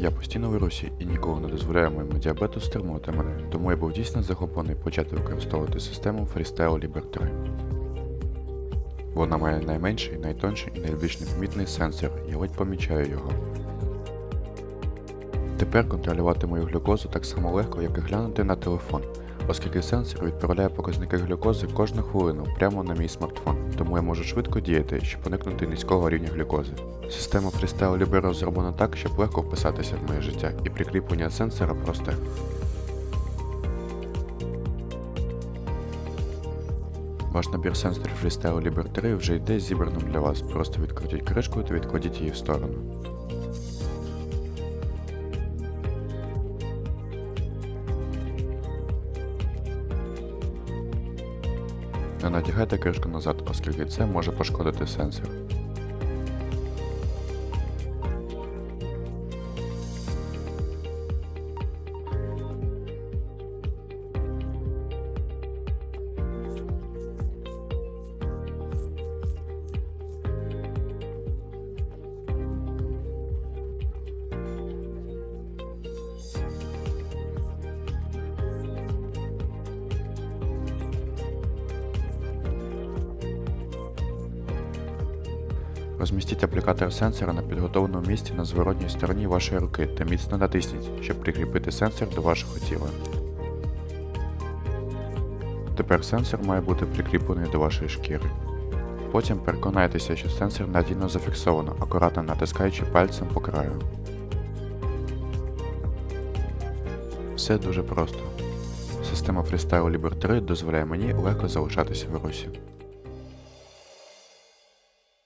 Я постійно в Русі і ніколи не дозволяю моєму діабету стримувати мене, тому я був дійсно захоплений почати використовувати систему Freestyle Liber 3. Вона має найменший, найтонший і найбільш непомітний сенсор, я ледь помічаю його. Тепер контролювати мою глюкозу так само легко, як і глянути на телефон, оскільки сенсор відправляє показники глюкози кожну хвилину прямо на мій смартфон, тому я можу швидко діяти, щоб уникнути низького рівня глюкози. Система Freestyle Libre розроблена так, щоб легко вписатися в моє життя, і прикріплення сенсора просте. Ваш набір сенсорів Freestyle Libre 3 вже йде зібраним для вас. Просто відкрутіть кришку та відкладіть її в сторону. Не надягайте кришку назад, оскільки це може пошкодити сенсор. Розмістіть аплікатор сенсора на підготовленому місці на зворотній стороні вашої руки та міцно натисніть, щоб прикріпити сенсор до вашого тіла. Тепер сенсор має бути прикріплений до вашої шкіри. Потім переконайтеся, що сенсор надійно зафіксовано, акуратно натискаючи пальцем по краю. Все дуже просто. Система Freestyle Libre 3 дозволяє мені легко залишатися в русі.